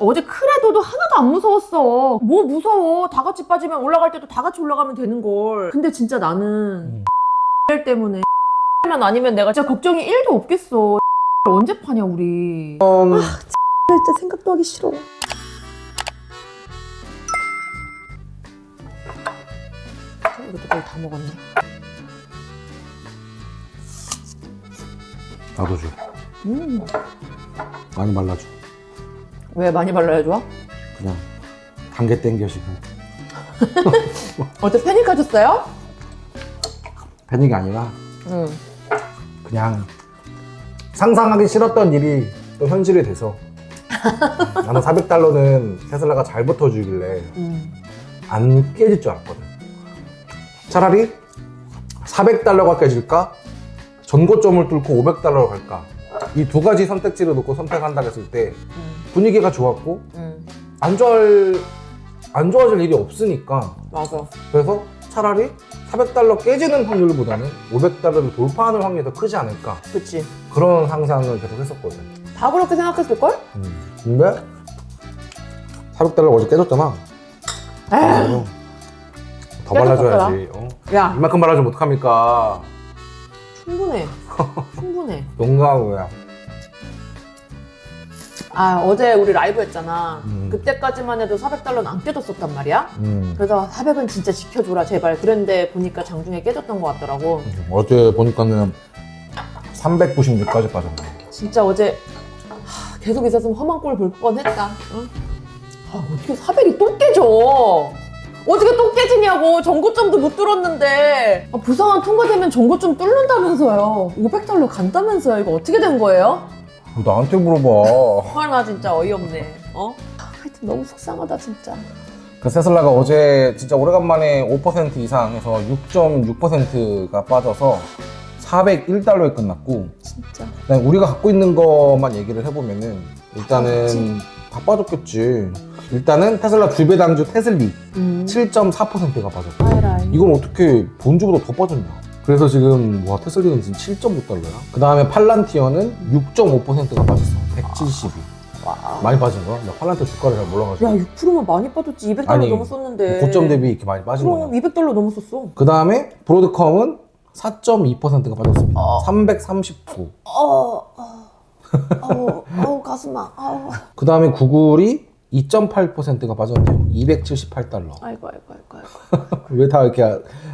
어제 크레도도 하나도 안 무서웠어. 뭐 무서워. 다 같이 빠지면 올라갈 때도 다 같이 올라가면 되는 걸. 근데 진짜 나는 음. 때문에 만 아니면 내가 진짜 걱정이 1도 없겠어. 언제 파냐 우리. 음, 진짜 생각도 하기 싫어. 이것도 거의 다 먹었네. 나도 줘. 음. 많이 말라줘. 왜 많이 발라야 좋아? 그냥 단계 땡겨 지금. 어제 패닉 하셨어요? 패닉이 아니라 응. 그냥 상상하기 싫었던 일이 또 현실이 돼서 나는 400달러는 테슬라가 잘 붙어주길래 음. 안 깨질 줄 알았거든. 차라리 400달러가 깨질까? 전고점을 뚫고 500달러로 갈까? 이 두 가지 선택지를 놓고 선택한다 했을 때 음. 분위기가 좋았고 음. 안 좋아할 안 좋아질 일이 없으니까 맞아. 그래서 차라리 400달러 깨지는 확률보다는 500달러를 돌파하는 확률이 더 크지 않을까 그치. 그런 상상을 계속 했었거든. 다 그렇게 생각했을걸? 음. 근데 400달러 어제 깨졌잖아. 에휴. 그래서 더 발라줘야지. 어? 야, 이만큼 발라주면 어떡합니까? 충분해. 충분해. 농담이야. 아, 어제 우리 라이브 했잖아. 음. 그때까지만 해도 400달러는 안 깨졌었단 말이야. 음. 그래서 400은 진짜 지켜줘라, 제발. 그랬는데 보니까 장중에 깨졌던 것 같더라고. 어제 보니까는 396까지 빠졌네. 진짜 어제 하, 계속 있었으면 험한 꼴 볼 뻔했다. 응? 아, 어떻게 400이 또 깨져? 어떻게 또 깨지냐고 전고점도 못 뚫었는데 아, 부상한 통과되면 전고점 뚫는다면서요 500달러 간다면서요 이거 어떻게 된 거예요? 나한테 물어봐. 화나 진짜 어이없네 어? 하여튼 너무 속상하다 진짜 그 테슬라가 어제 진짜 오래간만에 5% 이상 해서 6.6%가 빠져서 401달러에 끝났고 진짜 그다음에 우리가 갖고 있는 것만 얘기를 해보면은 일단은. 다 빠졌겠지. 일단은 테슬라 주배 당주 테슬리 음. 7.4%가 빠졌고 아이라이 이건 어떻게 본주보다 더 빠졌냐? 그래서 지금 와 테슬리는 지금 7.5달러야. 그 다음에 팔란티어는 6.5%가 빠졌어. 172. 와. 많이 빠진 거야? 나 팔란티어 주가를 잘 몰라가지고. 야 6%면 많이 빠졌지 200달러 아니, 넘었었는데 고점 대비 이렇게 많이 빠진 그럼 거야. 200달러 넘었었어 그 다음에 브로드컴은 4.2%가 빠졌습니다. 어. 339. 어, 어, 어, 어, 가슴아, 어. 그 다음에 구글이 2.8%가 빠졌네요. 278달러. 아이고 아이고 아이고 아이고. 왜 다 이렇게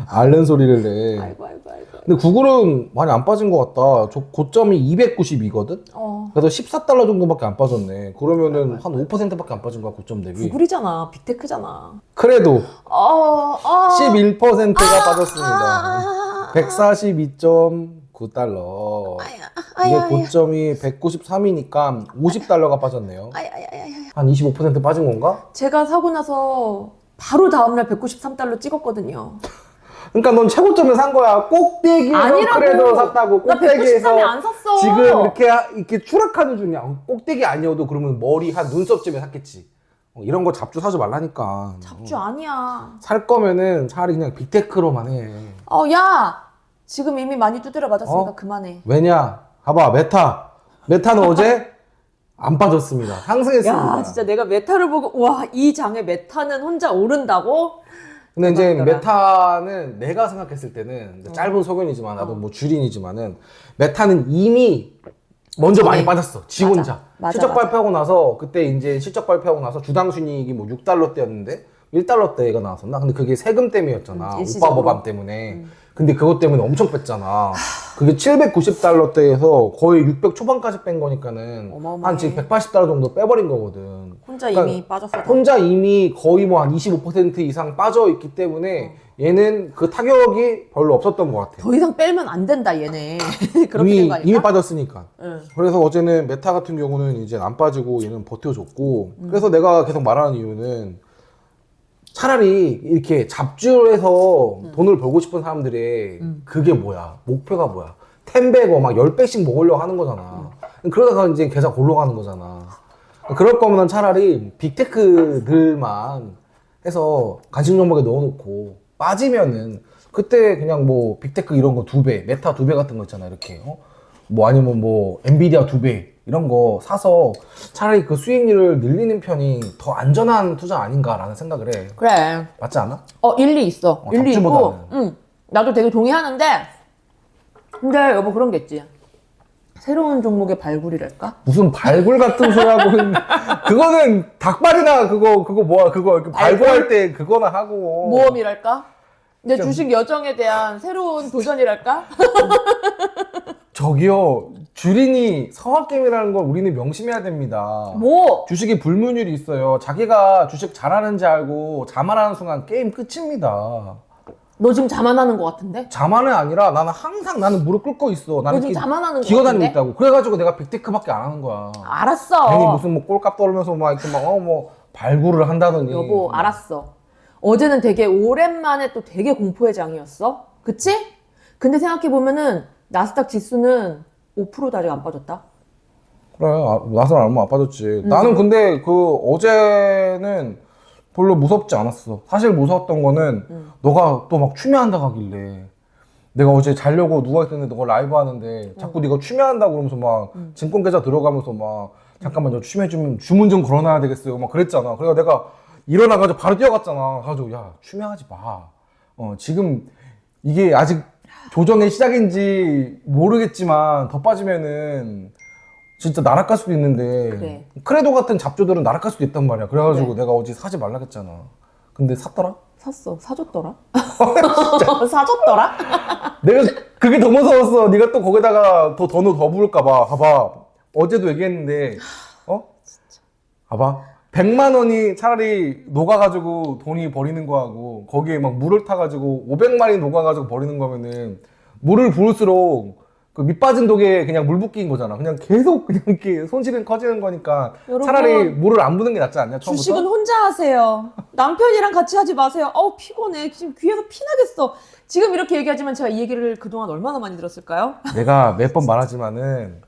앓는 소리를 내? 아이고 아이고 아이고. 근데 구글은 많이 안 빠진 것 같다. 저 고점이 292거든. 어. 그래서 14달러 정도밖에 안 빠졌네. 그러면은 한 5%밖에 안 빠진 거야 고점 대비. 구글이잖아. 빅테크잖아. 그래도 어, 어. 11%가 아, 빠졌습니다. 아, 아, 142. 9달러. 아, 아야, 아야, 이게 고점이 193이니까 50달러가 빠졌네요. 아야, 아야, 아야, 한 25% 빠진 건가? 제가 사고 나서 바로 다음날 193달러 찍었거든요. 그러니까 넌 최고점에 산 거야. 꼭대기에서 그래도 샀다고. 꼭대기에서 안 샀어. 지금 이렇게 이렇게 추락하는 중이야. 어, 꼭대기 아니어도 그러면 머리 한 눈썹쯤에 샀겠지. 어, 이런 거 잡주 사지 말라니까. 잡주 아니야. 살 거면은 차라리 그냥 빅테크로만 해. 어, 야! 지금 이미 많이 두드려 맞았으니까 어? 그만해. 왜냐? 봐봐 메타. 메타는 어제 안 빠졌습니다. 상승했습니다. 야, 진짜 내가 메타를 보고, 와, 이 장에 메타는 혼자 오른다고? 근데 이제 대박이더라. 메타는 내가 생각했을 때는 어. 짧은 소견이지만 나도 뭐 줄인이지만은 메타는 이미 먼저 많이 네. 빠졌어. 지 혼자. 맞아. 맞아, 실적 맞아. 발표하고 나서 그때 이제 실적 발표하고 나서 주당 순이익이 뭐 6달러 대였는데 1달러 대가 나왔었나? 근데 그게 세금 때문이었잖아. 음, 오빠 일시적으로. 법안 때문에. 음. 근데 그것 때문에 엄청 뺐잖아. 그게 790달러대에서 거의 600 초반까지 뺀 거니까는 어마어마해. 한 지금 180달러 정도 빼버린 거거든. 혼자 그러니까 이미 빠졌어. 혼자 이미 거의 뭐 한 25% 이상 빠져 있기 때문에 얘는 그 타격이 별로 없었던 것 같아. 더 이상 빼면 안 된다, 얘네. 그렇게 이미 된 거 아닐까? 이미 빠졌으니까. 응. 그래서 어제는 메타 같은 경우는 이제 안 빠지고 얘는 버텨줬고 음. 그래서 내가 계속 말하는 이유는 차라리 이렇게 잡주해서 돈을 벌고 싶은 사람들의 음. 그게 뭐야? 목표가 뭐야? 텐베거 막 10배씩 먹으려고 하는 거잖아. 그러다가 이제 계좌 골로 가는 거잖아. 그럴 거면 차라리 빅테크들만 해서 간식 종목에 넣어놓고 빠지면은 그때 그냥 뭐 빅테크 이런 거 두 배, 메타 두 배 같은 거 있잖아 이렇게. 어? 뭐 아니면 뭐 엔비디아 두 배 이런 거 사서 차라리 그 수익률을 늘리는 편이 더 안전한 투자 아닌가라는 생각을 해. 그래. 맞지 않아? 어, 일리 있어. 어, 일리 있고. 응. 나도 되게 동의하는데, 근데 여보 그런 게 있지. 새로운 종목의 발굴이랄까? 무슨 발굴 같은 소리 하고 있는 그거는 닭발이나 그거 그거 뭐야 그거 이렇게 발굴할 때 그거나 하고 모험이랄까? 내 진짜 주식 여정에 대한 새로운 도전이랄까? 저기요 주린이 성악게임이라는 걸 우리는 명심해야 됩니다. 뭐? 주식이 불문율이 있어요. 자기가 주식 잘하는지 알고 자만하는 순간 게임 끝입니다. 너 지금 자만하는 것 같은데? 자만이 아니라 나는 항상 나는 무릎 꿇고 있어. 너 나는 이렇게 자만하는 것 기어다니고 같은데? 있다고. 그래가지고 내가 빅테크밖에 안 하는 거야. 알았어. 괜히 무슨 뭐 꼴값 떨면서 막 이렇게 막 어 뭐 발굴을 한다더니. 여보, 알았어. 어제는 되게 오랜만에 또 되게 공포의 장이었어. 그치? 근데 생각해 보면은 나스닥 지수는 5%도 아직 안 빠졌다. 그래, 아, 나선 얼마 안 빠졌지. 음. 나는 근데 그 어제는 별로 무섭지 않았어. 사실 무서웠던 거는 음. 너가 또 막 추매한다 가길래 내가 어제 자려고 누워 있었는데 너가 라이브 하는데 음. 자꾸 네가 추매한다 그러면서 막 증권 계좌 들어가면서 막 잠깐만 저 추매 좀 주문 좀 걸어놔야 되겠어요. 막 그랬잖아. 그래서 내가 일어나가지고 바로 뛰어갔잖아. 가지고 야 추매하지 마. 어 지금 이게 아직 조정의 시작인지 모르겠지만 더 빠지면은 진짜 날아갈 수도 있는데 그래. 크레도 같은 잡조들은 날아갈 수도 있단 말이야. 그래가지고 그래. 내가 어제 사지 말라 했잖아. 근데 샀더라? 샀어. 사줬더라? 사줬더라? 내가 그게 더 무서웠어. 네가 또 거기다가 더 더너 더 부을까 봐. 봐봐. 어제도 얘기했는데, 어? 봐봐. 100만 원이 차라리 녹아가지고 돈이 버리는 거하고, 거기에 막 물을 타가지고 500만이 녹아가지고 버리는 거면은, 물을 부을수록 그 밑빠진 독에 그냥 물 붓기인 거잖아. 그냥 계속 그냥 이렇게 손실은 커지는 거니까 여러분, 차라리 물을 안 부는 게 낫지 않냐, 처음부터? 주식은 혼자 하세요. 남편이랑 같이 하지 마세요. 어우, 피곤해. 지금 귀에서 피나겠어. 지금 이렇게 얘기하지만 제가 이 얘기를 그동안 얼마나 많이 들었을까요? 내가 몇 번 말하지만은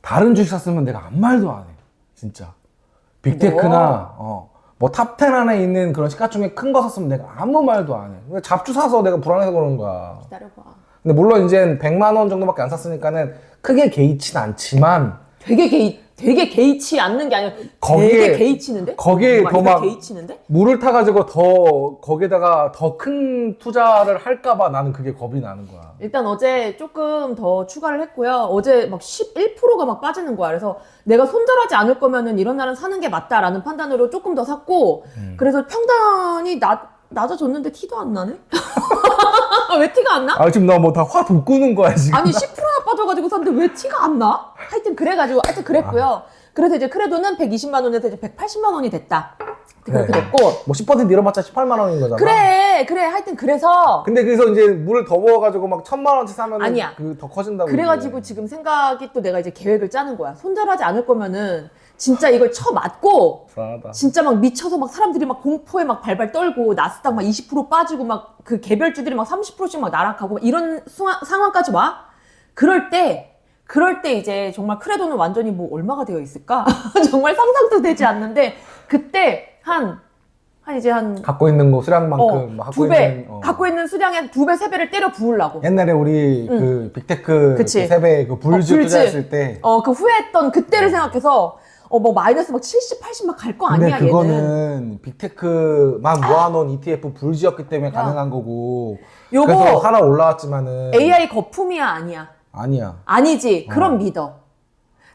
다른 주식 샀으면 내가 아무 말도 안 해. 진짜. 빅테크나 어 뭐 탑 10 안에 있는 그런 시가총액 큰거 샀으면 내가 아무 말도 안 해. 잡주 사서 내가 불안해서 그러는 거야. 기다려봐. 근데 물론 이제 100만 원 정도밖에 안 샀으니까는 크게 개의치는 않지만 되게 개의, 되게 개의치 않는 게 아니라 거기에- 되게 개의치는데? 거기에 더 막- 개의치는데? 물을 타가지고 더 거기다가 더 큰 투자를 할까봐 나는 그게 겁이 나는 거야. 일단 어제 조금 더 추가를 했고요. 어제 막 11%가 막 빠지는 거야. 그래서 내가 손절하지 않을 거면은 이런 날은 사는 게 맞다라는 판단으로 조금 더 샀고, 음. 그래서 평단이 낮, 낮아졌는데 티도 안 나네? 왜 티가 안 나? 아 지금 나 뭐 다 화 돋구는 거야 지금. 아니 10%나 빠져가지고 샀는데 왜 티가 안 나? 하여튼 그래가지고 하여튼 그랬고요. 그래서 이제 크레도는 120만 원에서 이제 180만 원이 됐다. 그렇게. 됐고. 뭐 10% 잃어봤자 18만 원인 거잖아. 그래, 그래. 하여튼 그래서 근데 그래서 이제 물을 더 부어가지고 막 천만 원치 사면 아니야. 그더 커진다고. 그래가지고. 지금 생각이 또 내가 이제 계획을 짜는 거야. 손절하지 않을 거면은 진짜 이걸 쳐 맞고 불안하다. 진짜 막 미쳐서 막 사람들이 막 공포에 막 발발 떨고 나스닥 막 20% 빠지고 막 그 개별주들이 막 30%씩 막막 이런 수하- 상황까지 와. 그럴 때 그럴 때 이제 정말 크레도는 완전히 뭐 얼마가 되어 있을까? 정말 상상도 되지 않는데 그때 한 한 이제 한 갖고 있는 거 수량만큼 어, 막 갖고 두 배, 있는 어. 갖고 있는 수량의 두 배, 세 배를 때려 부으려고. 옛날에 우리 응. 그 빅테크 그치. 그 세배 그 불주 어, 불주. 투자했을 때 어, 그 후회했던 그때를 생각해서, 어, 뭐, 마이너스 막 70, 80 막 갈 거 근데 아니야, 얘는. 그거는 빅테크만 모아놓은 ETF 불지였기 때문에 야. 가능한 거고 요거 그래서 하나 올라왔지만은 AI 거품이야, 아니야? 아니야 아니지. 그럼 어. 믿어.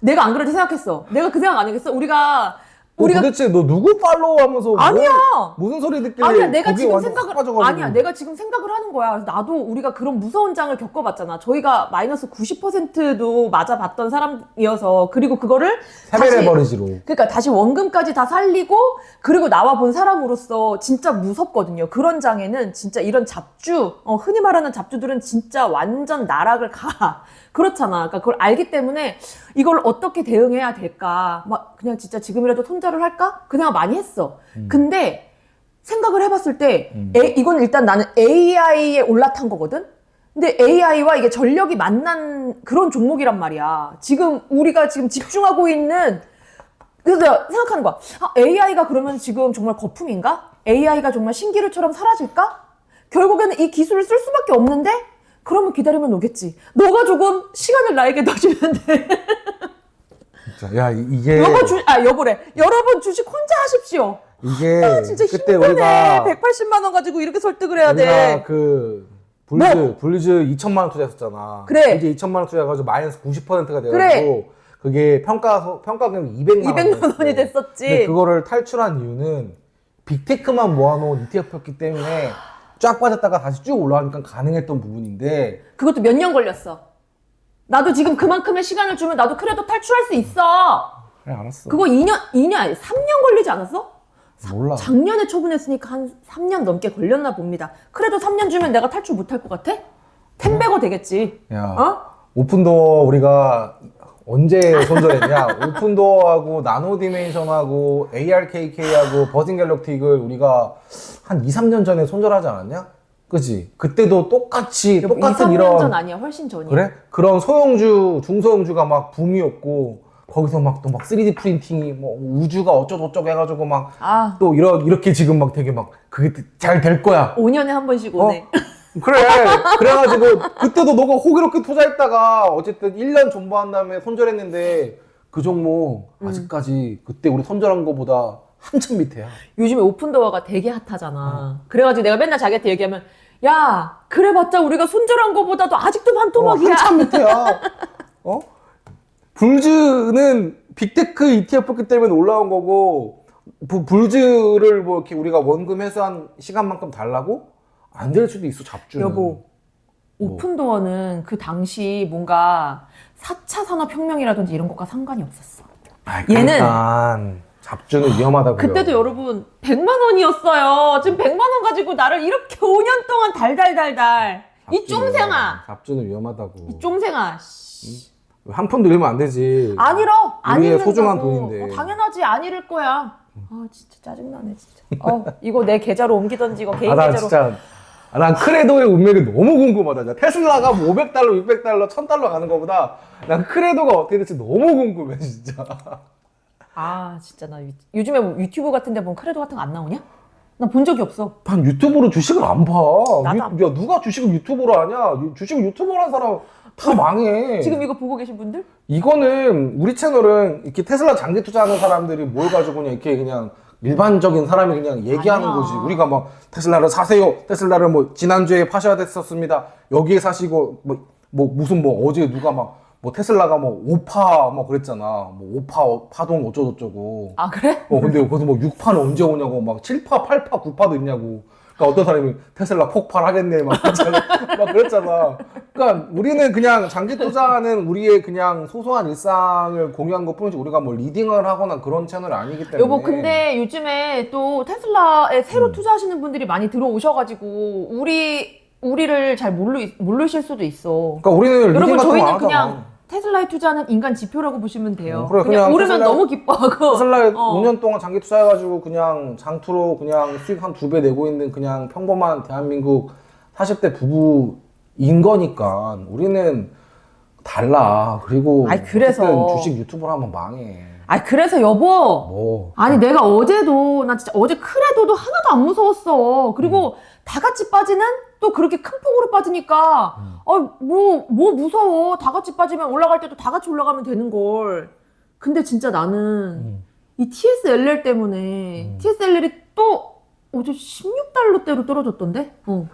내가 안 그래도 생각했어. 내가 그 생각 아니겠어? 우리가, 너 우리가. 도대체 너 누구 팔로우하면서 아니야! 뭐, 무슨 소리 듣길래 아니야, 내가 거기에 지금 완전 생각을, 확 빠져가지고. 아니야, 내가 지금 생각을 하는 거야. 그래서 나도 우리가 그런 무서운 장을 겪어봤잖아. 저희가 마이너스 90%도 맞아봤던 사람이어서, 그리고 그거를. 세배 다시- 레버리지로 그러니까 다시 원금까지 다 살리고 그리고 나와 본 사람으로서 진짜 무섭거든요. 그런 장에는 진짜 이런 잡주, 어, 흔히 말하는 잡주들은 진짜 완전 나락을 가. 그렇잖아. 그러니까 그걸 알기 때문에 이걸 어떻게 대응해야 될까? 막 그냥 진짜 지금이라도 손절을 할까? 그 생각 많이 했어. 근데 생각을 해봤을 때 음. 에, 이건 일단 나는 AI에 올라탄 거거든. 근데 AI와 이게 전력이 만난 그런 종목이란 말이야. 지금 우리가 지금 집중하고 있는 그래서 내가 생각하는 거야. 아, AI가 그러면 지금 정말 거품인가? AI가 정말 신기루처럼 사라질까? 결국에는 이 기술을 쓸 수밖에 없는데? 그러면 기다리면 오겠지. 너가 조금 시간을 나에게 넣어주면 돼. 진짜. 야 이- 이게 여보 주, 아 여보래. 여러분 주식 혼자 하십시오. 이게 아, 진짜 그때 힘드네. 우리가 180만 원 가지고 이렇게 설득을 해야 우리가 돼. 그 불즈 뭐? 불즈 2천만 원 투자했었잖아. 그래. 이제 2천만 원 투자해가지고 마이너스 90%가 돼가지고 그래. 그게 평가 평가금 200만 원. 200만 원이 됐었지. 근데 그거를 탈출한 이유는 빅테크만 모아놓은 ETF였기 때문에 쫙 빠졌다가 다시 쭉 올라가니까 가능했던 부분인데 그것도 몇 년 걸렸어. 나도 지금 그만큼의 시간을 주면 나도 크레도 탈출할 수 있어. 그래 알았어. 그거 2년, 2년 아니 3년 걸리지 않았어? 몰라. 작년에 처분했으니까 한 3년 넘게 걸렸나 봅니다. 그래도 3년 주면 내가 탈출 못할 것 같아? 텐베거 되겠지. 야 어? 오픈도어 우리가 언제 손절했냐? 오픈도어하고 나노디멘션하고 ARKK하고 버진 갤럭틱을 우리가 한 2, 3년 전에 손절하지 않았냐? 그지? 그때도 똑같이 똑같은 2, 3년 이런 전 아니야. 훨씬 전이야. 그래? 그런 소형주, 중소형주가 막 붐이었고 거기서 막 또막 3D 프린팅이 뭐 우주가 어쩌고저쩌고 해가지고 막 아, 또 이러, 이렇게 지금 막 되게 막 그게 잘 될 거야. 5년에 한 번씩 어? 오네. 그래. 그래가지고 그때도 너가 호기롭 게 투자했다가 어쨌든 1년 존버한 다음에 손절했는데 그 종목 음. 아직까지 그때 우리 손절한 거보다 한참 밑에야. 요즘에 오픈도어가 되게 핫하잖아. 그래가지고 내가 맨날 자기한테 얘기하면 야, 그래봤자 우리가 손절한 거보다도 아직도 어, 반토막이야. 한참 밑에야. 어? 불즈는 빅테크 ETF였기 때문에 올라온 거고 부- 불즈를 뭐 이렇게 우리가 원금 회수한 시간만큼 달라고 안 될 수도 있어 잡주는. 여보, 뭐. 오픈도어는 그 당시 뭔가 4차 산업혁명이라든지 이런 것과 상관이 없었어. 아, 얘는- 잡주는 위험하다고요. 그때도 여러분 100만 원이었어요. 지금 100만 원 가지고 나를 이렇게 5년 동안 달달달달. 이 잡주는 쫑생아. 위험하다. 잡주는 위험하다고. 이 쫑생아. 씨. 한 푼도 잃으면 안 되지. 안 잃어. 안 우리의 잃는다고. 소중한 돈인데. 어, 당연하지 안 잃을 거야. 아 진짜 짜증나네 진짜. 어 이거 내 계좌로 옮기던지 이거 개인 아, 나 계좌로. 진짜. 아, 난 크레도의 운명이 너무 궁금하다. 진짜. 테슬라가 뭐 500달러, 600달러, 1000달러 가는 거보다 난 크레도가 어떻게 될지 너무 궁금해, 진짜. 아 진짜 나 유- 요즘에 뭐 유튜브 같은 데 보면 크레도 같은 거 안 나오냐? 나본 적이 없어. 난 유튜브로 주식을 안 봐. 나도 유- 안 야, 누가 주식을 유튜브로 하냐? 유- 주식을 유튜브로 하는 사람 다 망해. 지금 이거 보고 계신 분들? 이거는 우리 채널은 이렇게 테슬라 장기 투자하는 사람들이 모여가지고 그냥 이렇게 그냥 일반적인 사람이 그냥 얘기하는 아니야. 거지. 우리가 막 테슬라를 사세요. 테슬라를 뭐 지난주에 파셔야 됐었습니다. 여기에 사시고 뭐, 뭐 무슨 뭐 어제 누가 막 뭐 테슬라가 뭐 5파 뭐 그랬잖아. 뭐 5파 파동 어쩌고저쩌고. 아 그래? 어 근데 거기서 뭐 6파는 언제 오냐고 막 7파, 8파, 9파도 있냐고. 그러니까 어떤 사람이 테슬라 폭발하겠네 막 그랬잖아. 막 그랬잖아. 그러니까 우리는 그냥 장기 투자하는 우리의 그냥 소소한 일상을 공유한 것뿐이지 우리가 뭐 리딩을 하거나 그런 채널이 아니기 때문에. 여보 근데 요즘에 또 테슬라에 음. 새로 투자하시는 분들이 많이 들어오셔가지고 우리 우리를 잘 모르 모르실 수도 있어. 그러니까 우리는 리딩 여러분 같은 저희는 하잖아. 그냥 테슬라에 투자하는 인간 지표라고 보시면 돼요. 어, 그래, 그냥, 그냥 오르면 테슬라- 너무 기뻐하고. 테슬라에 어. 5년 동안 장기 투자해가지고 그냥 장투로 그냥 수익 한 두 배 내고 있는 그냥 평범한 대한민국 40대 부부인 거니까 우리는 달라. 그리고 아이, 그래서. 어쨌든 주식 유튜브를 하면 망해. 아 그래서 여보. 뭐 아니 내가 어제도 나 진짜 어제 크레도도 하나도 안 무서웠어. 그리고 음. 다 같이 빠지는 또 그렇게 큰 폭으로 빠지니까 음. 어뭐뭐 뭐 무서워. 다 같이 빠지면 올라갈 때도 다 같이 올라가면 되는 걸. 근데 진짜 나는 음. 이 TSLL 때문에 음. TSLL이 또 어제 16달러대로 떨어졌던데? 어.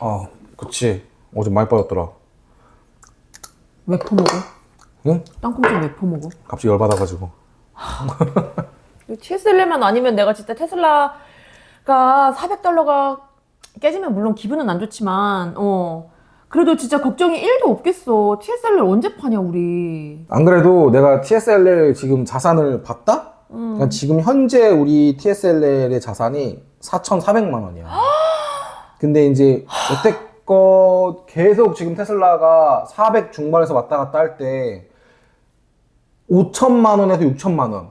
아, 그치. 어제 많이 빠졌더라. 왜 퍼먹어? 응? 땅콩 좀 왜 퍼먹어? 갑자기 열받아가지고. TSLR만 아니면 내가 진짜 테슬라가 400달러가 깨지면 물론 기분은 안 좋지만 어 그래도 진짜 걱정이 1도 없겠어. TSLR 언제 파냐 우리. 안 그래도 내가 TSLL 지금 자산을 봤다? 음. 그러니까 지금 현재 우리 TSLL의 자산이 4,400만 원이야. 근데 이제 여태껏 계속 지금 테슬라가 400 중반에서 왔다 갔다 할 때 5천만 원에서 6천만 원,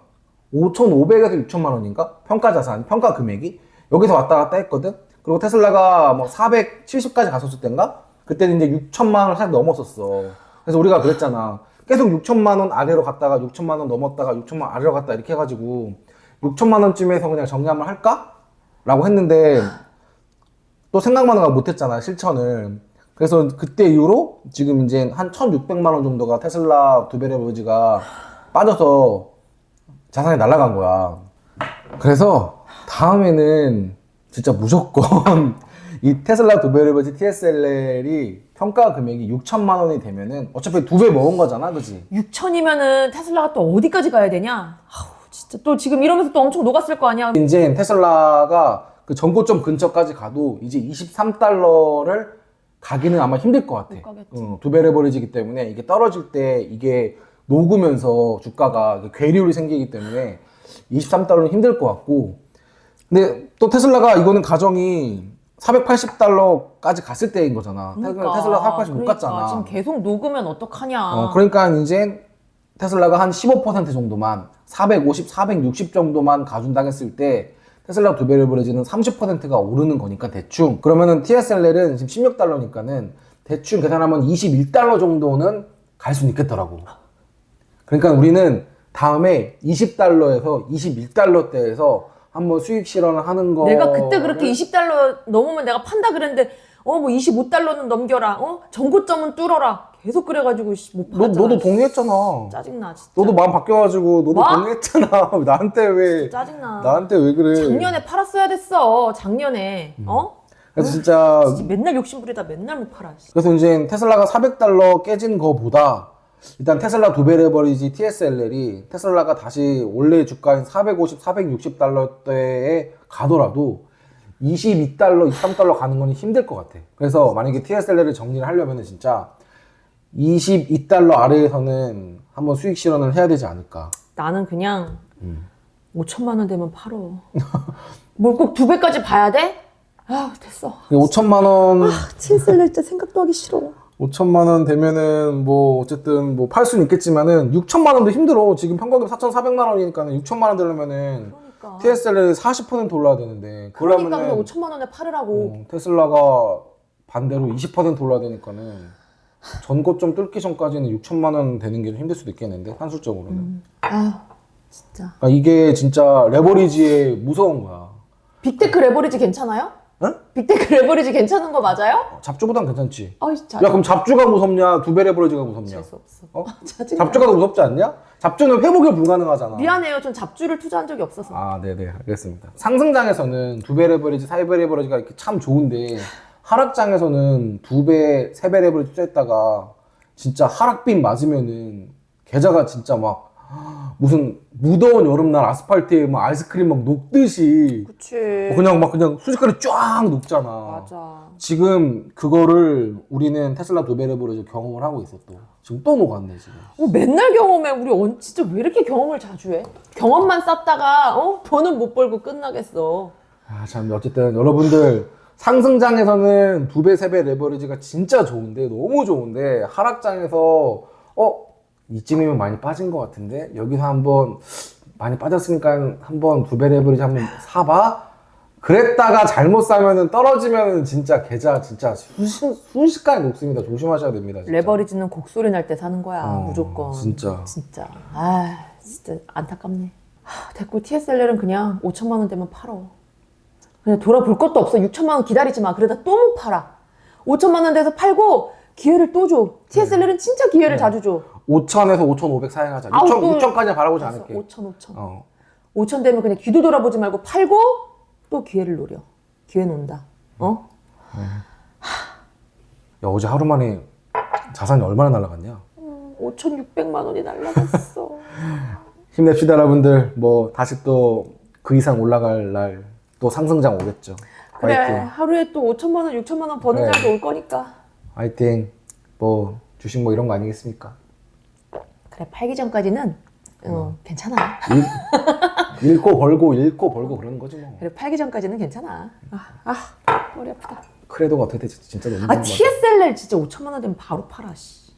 5,500에서 6천만 원인가? 평가 자산, 평가 금액이 여기서 왔다 갔다 했거든. 그리고 테슬라가 뭐 470까지 갔었을 때인가? 그때는 이제 6천만 원을 살짝 넘었었어. 그래서 우리가 그랬잖아. 계속 6천만 원 아래로 갔다가 6천만 원 넘었다가 6천만 원 아래로 갔다 이렇게 해가지고 6천만 원쯤에서 그냥 정리 한번 할까? 라고 했는데 또 생각만 하고 못했잖아 실천을 그래서 그때 이후로 지금 이제 한 1600만 원 정도가 테슬라 두베레버지가 빠져서 자산이 날아간 거야. 그래서 다음에는 진짜 무조건 이 테슬라 두배레버지 TSLL이 평가 금액이 6천만 원이 되면은 어차피 두 배 먹은 거잖아, 그지? 6천이면은 테슬라가 또 어디까지 가야 되냐? 아우, 진짜 또 지금 이러면서 또 엄청 녹았을 거 아니야. 이제 테슬라가 그 전고점 근처까지 가도 이제 23달러를 가기는 아마 힘들 것 같아. 못 가겠지. 어, 두 배를 버리지기 때문에 이게 떨어질 때 이게 녹으면서 주가가 이게 괴리율이 생기기 때문에 23달러는 힘들 것 같고. 근데 또 테슬라가 이거는 가정이 480달러까지 갔을 때인 거잖아. 그러니까. 테슬라 480 못 그러니까 갔잖아. 지금 계속 녹으면 어떡하냐. 어, 그러니까 이제 테슬라가 한 15% 정도만 450, 460 정도만 가준다 했을 때 테슬라 두 배를 버려지는 30%가 오르는 거니까 대충 그러면은 TSLL은 지금 16달러니까는 대충 계산하면 21달러 정도는 갈 수는 있겠더라고. 그러니까 우리는 다음에 20달러에서 21달러 대에서 한번 수익 실현을 하는 거. 내가 그때 그렇게 20달러 넘으면 내가 판다 그랬는데 어 뭐 25달러는 넘겨라. 어? 전고점은 뚫어라. 계속 그래가지고 씨, 못 너, 팔았잖아. 너도 동의했잖아. 짜증나 진짜. 너도 마음 바뀌어가지고 너도 뭐? 동의했잖아. 나한테 왜 짜증나. 나한테 왜 그래? 작년에 팔았어야 됐어. 작년에. 어? 그래서 진짜 진짜 맨날 욕심부리다 맨날 못 팔아. 씨. 그래서 이제 테슬라가 400달러 깨진 거보다 일단 테슬라 두 배를 버리지 TSLL이 테슬라가 다시 원래 주가인 450, 460달러대에 가더라도 22달러, 23달러 가는 건 힘들 것 같아. 그래서 만약에 TSLL을 정리를 하려면 진짜 22달러 아래에서는 한번 수익 실현을 해야 되지 않을까. 나는 그냥 음. 5천만 원 되면 팔어. 뭘 꼭 두 배까지 봐야 돼? 아 됐어. 5천만 원, TSL 낼때 생각도 하기 싫어. 5천만 원 되면은 뭐 어쨌든 뭐 팔 수는 있겠지만은 6천만 원도 힘들어. 지금 평가금 4,400만 원이니까 6천만 원 되려면은 그러니까. TSL이 40% 올라야 되는데 그러니까 그냥 그러면은 5천만 원에 팔으라고. 어, 테슬라가 반대로 20% 올라야 되니까는 전고점 뚫기 전까지는 6천만 원 되는 게 좀 힘들 수도 있겠는데 산술적으로는. 아 진짜. 그러니까 이게 진짜 레버리지의 무서운 거야. 빅테크 레버리지 괜찮아요? 응? 빅테크 레버리지 괜찮은 거 맞아요? 잡주보단 괜찮지. 아이 진짜. 야 그럼 잡주가 무섭냐? 두배 레버리지가 무섭냐? 재수 없어. 어? 짜증. 잡주가 더 무섭지 않냐? 잡주는 회복이 불가능하잖아. 미안해요. 전 잡주를 투자한 적이 없어서. 아, 네네, 알겠습니다. 상승장에서는 두 배 레버리지, 세배 레버리지가 이렇게 참 좋은데, 하락장에서는 두 배, 세 배 레버리지 투자했다가, 진짜 하락빔 맞으면은, 계좌가 진짜 막, 무슨 무더운 여름날 아스팔트에 막 아이스크림 막 녹듯이, 그치. 뭐 그냥 막 그냥 순식간에 쫙 녹잖아. 맞아. 지금 그거를 우리는 테슬라 두배 레버리지 경험을 하고 있어 또. 지금 또 녹았네, 지금. 어, 맨날 경험해. 우리 언, 진짜 왜 이렇게 경험을 자주 해? 경험만 쌓다가 어 돈은 못 벌고 끝나겠어. 아, 참, 어쨌든 여러분들 상승장에서는 두 배, 세 배 레버리지가 진짜 좋은데, 너무 좋은데, 하락장에서, 어, 이쯤이면 많이 빠진 것 같은데, 여기서 한번 많이 빠졌으니까 한번 두 배 레버리지 한번 사봐? 그랬다가 잘못 사면은 떨어지면은 진짜 계좌 진짜 순식, 순식간에 녹습니다. 조심하셔야 됩니다. 진짜. 레버리지는 곡소리 날 때 사는 거야. 어, 무조건. 진짜. 진짜. 아, 진짜 안타깝네. 하, 됐고 TSL은 그냥 5천만 원 되면 팔어. 그냥 돌아볼 것도 없어. 6천만 원 기다리지 마. 그러다 또 못 팔아. 5천만 원 돼서 팔고 기회를 또 줘. TSL은 진짜 기회를 자주 줘. 5천에서 5,500 사양하자. 아우, 6천, 또- 6천까지 바라보지 않을게. 5천, 5천. 어. 5천 되면 그냥 뒤도 돌아보지 말고 팔고 또 기회를 노려. 기회 논다. 어? 야, 어제 하루 만에 자산이 얼마나 날라갔냐? 5,600만 원이 날라갔어. 힘냅시다 여러분들 뭐 다시 또 그 이상 올라갈 날 또 상승장 오겠죠 그래, 화이팅 하루에 또 5천만 원, 6천만 원 버는 그래. 날도 올 거니까. 화이팅 뭐 주식 뭐 이런 거 아니겠습니까 그래, 팔기 전까지는 어, 괜찮아. 잃, 잃고 벌고 잃고 벌고 그러는 거지 뭐 그래, 팔기 전까지는 괜찮아. 아, 아, 머리 아프다. 크레도가 어떻게 될지 진짜 너무 아, 궁금하다 TSLR 진짜 5천만 원 되면 바로 팔아, 씨.